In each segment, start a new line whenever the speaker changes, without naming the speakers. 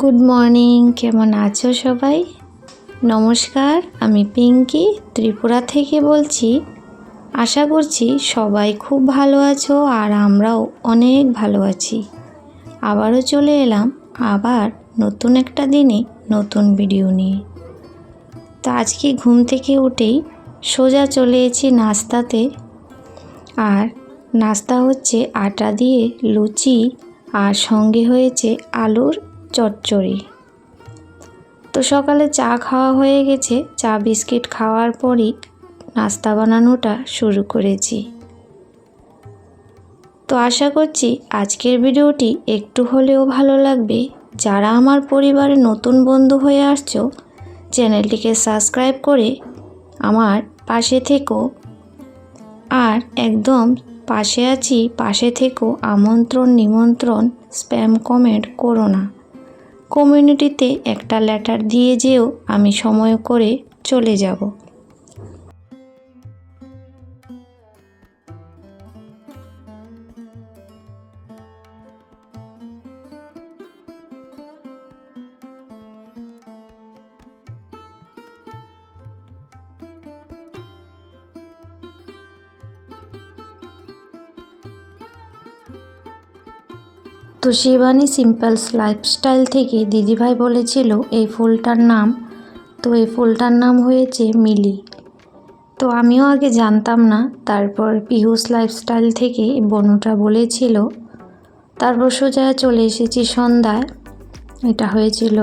Good morning কেমন আছো সবাই? নমস্কার, আমি পিঙ্কি, ত্রিপুরা থেকে বলছি। আশা করছি সবাই খুব ভালো আছো আর আমরাও অনেক ভালো আছি। আবারও চলে এলাম আবার নতুন একটা দিনে নতুন ভিডিও নিয়ে। তো আজকে ঘুম থেকে উঠেই সোজা চলে এসেছি নাস্তাতে। আর নাস্তা হচ্ছে আটা দিয়ে লুচি আর সঙ্গে হয়েছে আলুর চচ্চড়ি। তো সকালে চা খাওয়া হয়ে গেছে। চা, বিস্কিট খাওয়ার পরই নাস্তা বানানোটা শুরু করেছি। তো আশা করছি আজকের ভিডিওটি একটু হলেও ভালো লাগবে। যারা আমার পরিবারে নতুন বন্ধু হয়ে আসছো, চ্যানেলটিকে সাবস্ক্রাইব করে আমার পাশে থেকো। আর একদম পাশে আছি, পাশে থেকো, আমন্ত্রণ, নিমন্ত্রণ, স্প্যাম কমেন্ট করো না। কমিউনিটিতে একটা লেটার দিয়ে যেও আমি সময় করে চলে যাব। তো শিবানী সিম্পলস লাইফস্টাইল থেকে দিদিভাই বলেছিল, এই ফুলটার নাম। তো এই ফুলটার নাম হয়েছে মিলি। তো আমিও আগে জানতাম না। তারপর পিহুস লাইফস্টাইল থেকে বনুটা বলেছিল তারপর সোজা চলে এসেছি সন্ধ্যায়। এটা হয়েছিল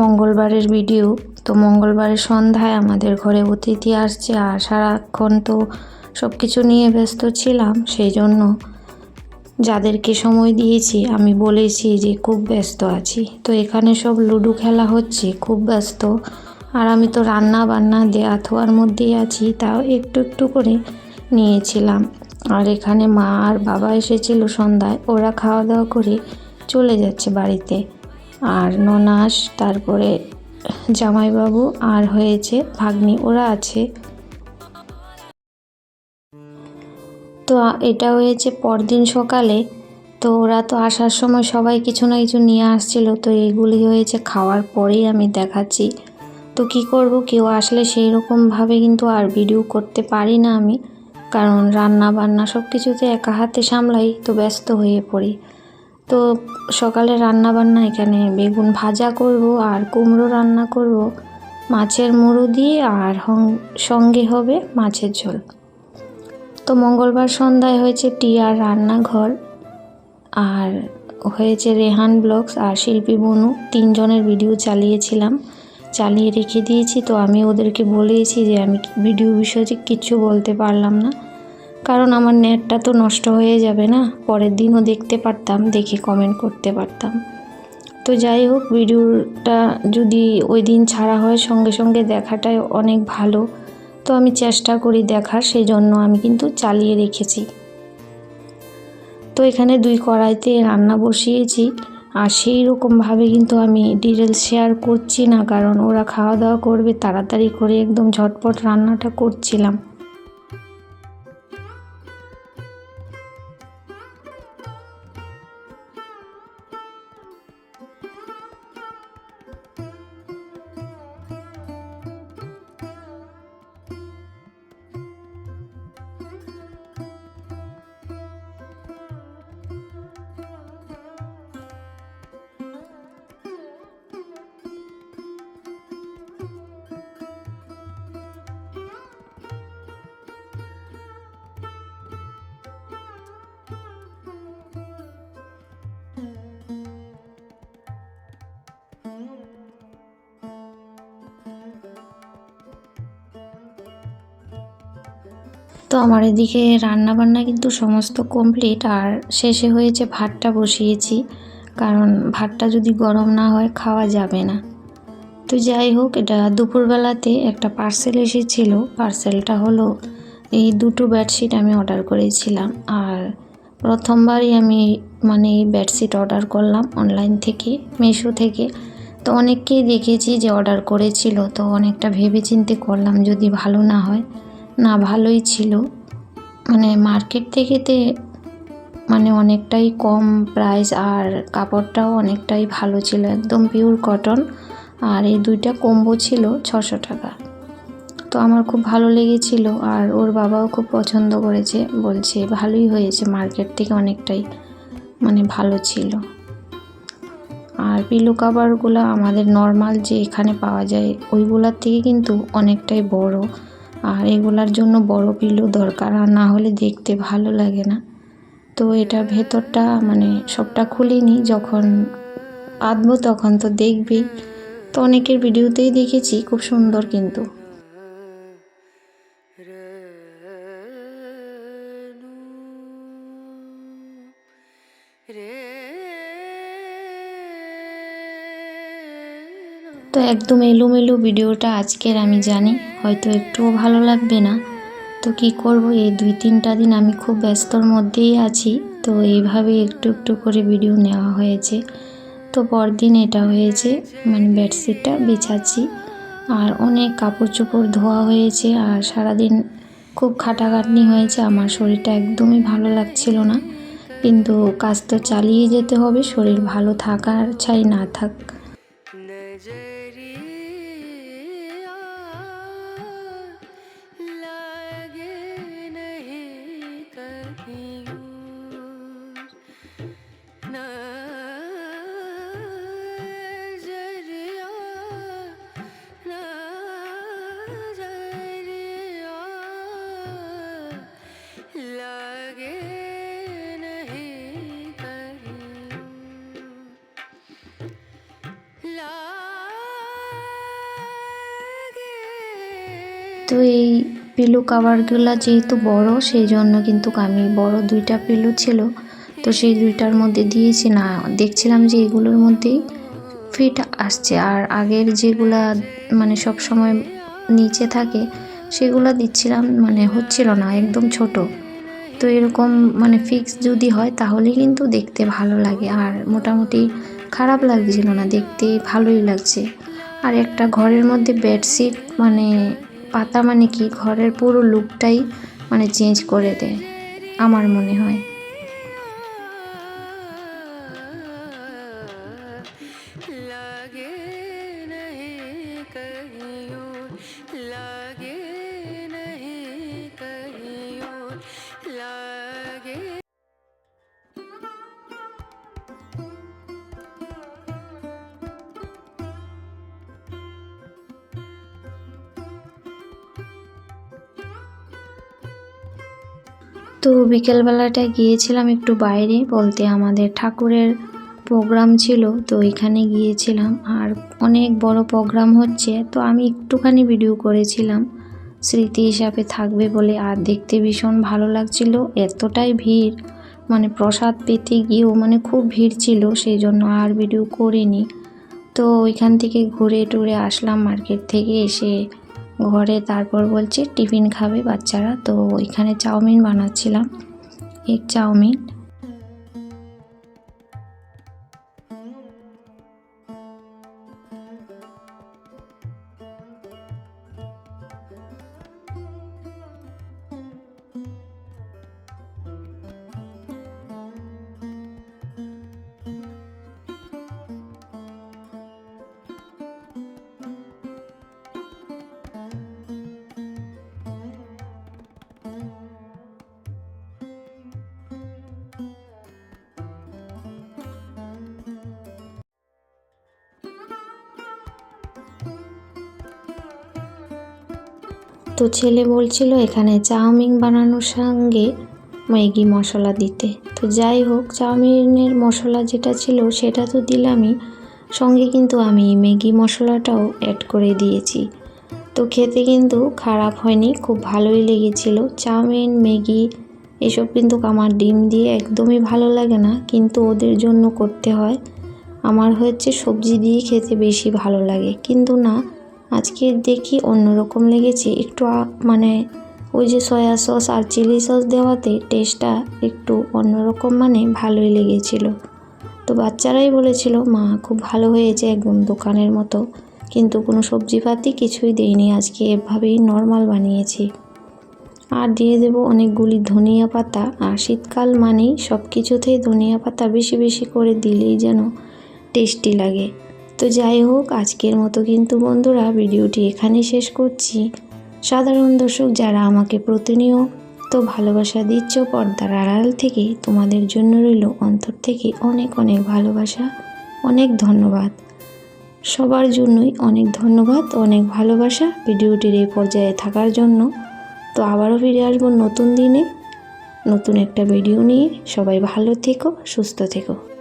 মঙ্গলবারের ভিডিও। তো মঙ্গলবারের সন্ধ্যায় আমাদের ঘরে অতিথি আসছে আর সারাক্ষণ তো সব কিছু নিয়ে ব্যস্ত ছিলাম, সেই জন্য যাদেরকে সময় দিয়েছি, আমি বলেছি যে খুব ব্যস্ত আছি। তো এখানে সব লুডো খেলা হচ্ছে, খুব ব্যস্ত। আর আমি তো রান্না বান্না দেয়া থোয়ার মধ্যেই আছি, তাও একটু একটু করে নিয়েছিলাম। আর এখানে মা আর বাবা এসেছিল সন্ধ্যায়, ওরা খাওয়া দাওয়া করে চলে যাচ্ছে বাড়িতে। আর ননাস, তারপরে জামাইবাবু আর হয়েছে ভাগ্নি, ওরা আছে। তো এটা হয়েছে পরদিন সকালে। তো ওরা তো আসার সময় সবাই কিছু না কিছু নিয়ে আসছিল। তো এগুলি হয়েছে খাওয়ার পরেই আমি দেখাচ্ছি। তো কি করব? কেউ আসলে সেই রকমভাবে কিন্তু আর ভিডিও করতে পারি না আমি। কারণ রান্না বান্না সব কিছুতে একা হাতে সামলাই তো ব্যস্ত হয়ে পড়ি। তো সকালে রান্না বান্না এখানে বেগুন ভাজা করব আর কুমড়ো রান্না করব। মাছের মুড়ো দিয়ে আর সঙ্গে হবে মাছের ঝোল। তো মঙ্গলবার সন্ধ্যায় হয়েছে টিয়ার রান্নাঘর আর হয়েছে রেহান ব্লগস আর শিল্পী বনু। তিনজনের ভিডিও চালিয়েছিলাম। চালিয়ে রেখে দিয়েছি। তো আমি ওদেরকে বলেছি যে আমি ভিডিও বিষয়ে কিচ্ছু বলতে পারলাম না। কারণ আমার নেটটা তো নষ্ট হয়ে যাবে না। পরের দিনও দেখতে পারতাম, দেখে কমেন্ট করতে পারতাম। তো যাই হোক ভিডিওটা যদি ওই দিন ছাড়া হয়, সঙ্গে সঙ্গে দেখাটাই অনেক ভালো। তো আমি চেষ্টা করি দেখার সেই জন্য আমি কিন্তু চালিয়ে রেখেছি। তো এখানে দুই কড়াইতে রান্না বসিয়েছি, আর সেই রকমভাবে কিন্তু আমি ডিটেলস শেয়ার করছি না, কারণ ওরা খাওয়া দাওয়া করবে, তাড়াতাড়ি করে একদম ঝটপট রান্নাটা করছিলাম। তো আমার এদিকে রান্না বান্না কিন্তু সমস্ত কমপ্লিট আর শেষে হয়েছে ভাতটা বসিয়েছি। কারণ ভাতটা যদি গরম না হয় খাওয়া যাবে না। তো যাই হোক, এটা দুপুরবেলাতে একটা পার্সেল এসেছিল। পার্সেলটা হলো এই দুটো বেডশিট আমি অর্ডার করেছিলাম। আর প্রথমবারই আমি মানে এই বেডশিট অর্ডার করলাম অনলাইন থেকে মিশো থেকে। তো অনেককেই দেখেছি যে অর্ডার করেছিল। তো অনেকটা ভেবে চিন্তে করলাম যদি ভালো না হয়। না, ভালোই ছিল। মানে মার্কেট থেকেতে মানে অনেকটাই কম প্রাইস আর কাপড়টাও অনেকটাই ভালো ছিল, একদম পিওর কটন আর এই দুইটা কম্বো ছিল ছশো টাকা। তো আমার খুব ভালো লেগেছিল আর ওর বাবাও খুব পছন্দ করেছে, বলছে ভালোই হয়েছে মার্কেট থেকে অনেকটাই মানে ভালো ছিল। আর পিলো কাভারগুলো আমাদের নর্মাল যে এখানে পাওয়া যায়, ওইগুলার থেকে কিন্তু অনেকটাই বড়। আর এগুলার জন্য বড় পিলো দরকার, আর না হলে দেখতে ভালো লাগে না। তো এটা ভেতরটা মানে সবটা খুলিনি যখন আঁটবো তখন তো দেখবেই। তো অনেকের ভিডিওতেই দেখেছি, খুব সুন্দর কিন্তু। তো একদম এলোমেলো ভিডিওটা আজকের আমি জানি, হয়তো একটুও ভালো লাগবে না। তো কি করব, এই দুই তিনটা দিন আমি খুব ব্যস্তর মধ্যেই আছি, তো এইভাবে একটু একটু করে ভিডিও নেওয়া হয়েছে। তো পরদিন এটা হয়েছে মানে বেডশিটটা বিছাচ্ছি, আর অনেক কাপড় চোপড় ধোয়া হয়েছে, আর সারাদিন খুব খাটাখাটনি হয়েছে, আমার শরীরটা একদমই ভালো লাগছিল না। কিন্তু কাজ তো চালিয়ে যেতে হবে, শরীর ভালো থাকার চাই না থাক। তো এই পিলো কাভারগুলো যেহেতু বড় সেই জন্য কিন্তু আমি বড় দুইটা পিলো ছিল। তো সেই দুইটার মধ্যে দিয়েছি না, দেখছিলাম যে এগুলোর মধ্যেই ফিট আসছে। আর আগের যেগুলা মানে সব সময় নিচে থাকে, সেগুলো দিচ্ছিলাম মানে হচ্ছিল না, একদম ছোট। তো এরকম মানে ফিক্স যদি হয় তাহলে কিন্তু দেখতে ভালো লাগে। আর মোটামুটি খারাপ লাগছিল না, দেখতে ভালোই লাগছে। আর একটা ঘরের মধ্যে বেডশিট মানে পাতা মানে কি? ঘরের পুরো লুকটাই মানে চেঞ্জ করে দেয় আমার মনে হয়। তো বিকেলবেলাটা গিয়েছিলাম একটু বাইরে বলতে আমাদের ঠাকুরের প্রোগ্রাম ছিল, তো এখানে গিয়েছিলাম। আর অনেক বড় প্রোগ্রাম হচ্ছে, তো আমি একটুখানি ভিডিও করেছিলাম, স্মৃতি হিসাবে থাকবে বলে। আর দেখতে ভীষণ ভালো লাগছিল, এতটাই ভিড় মানে প্রসাদ পেতে গিয়েও মানে খুব ভিড় ছিল, সেই জন্য আর ভিডিও করিনি। তো ওইখান থেকে ঘুরে টুরে আসলাম মার্কেট থেকে এসে ঘরে তারপর বলছে টিফিন খাবে বাচ্চারা। তো ওইখানে চাউমিন বানাচ্ছিলাম। Egg chow mein. তো ছেলে বলছিল, এখানে চাউমিন বানানোর সঙ্গে ম্যাগি মশলা দিতে। তো যাই হোক, চাউমিনের মশলা যেটা ছিল সেটা তো দিলামই। সঙ্গে কিন্তু আমি ম্যাগি মশলাটাও অ্যাড করে দিয়েছি। তো খেতে কিন্তু খারাপ হয়নি, খুব ভালোই লেগেছিল। চাউমিন, ম্যাগি, এসব কিন্তু আমার ডিম দিয়ে একদমই ভালো লাগে না, কিন্তু ওদের জন্য করতে হয়। আমার হচ্ছে সবজি দিয়ে খেতে বেশি ভালো লাগে, কিন্তু না আজকে দেখি অন্যরকম লেগেছে। একটু মানে ওই যে সয়া সস আর চিলি সস দেওয়াতে টেস্টটা একটু অন্যরকম মানে ভালোই লেগেছিল। তো বাচ্চারাই বলেছিল, মা, খুব ভালো হয়েছে একদম দোকানের মতো। কিন্তু কোনো সবজিপাতি কিছুই দেইনি। আজকে এভাবেই নর্মাল বানিয়েছি। আর দিয়ে দেব অনেকগুলি ধনিয়া পাতা। আর শীতকাল মানেই সব কিছুতেই ধনিয়া পাতা বেশি বেশি করে দিলেই যেন টেস্টি লাগে। তো যাই হোক, আজকের মতো কিন্তু বন্ধুরা ভিডিওটি এখানেই শেষ করছি। সাধারণ দর্শক যারা আমাকে প্রতিনিয়ত ভালোবাসা দিচ্ছ, পর্দার আড়াল থেকে তোমাদের জন্য রইল অন্তর থেকে অনেক অনেক ভালোবাসা, অনেক ধন্যবাদ। সবার জন্যই অনেক ধন্যবাদ, অনেক ভালোবাসা ভিডিওটির এই পর্যায়ে থাকার জন্য। তো আবারও ফিরে আসব নতুন দিনে, নতুন একটা ভিডিও নিয়ে। সবাই ভালো থেকো, সুস্থ থেকো।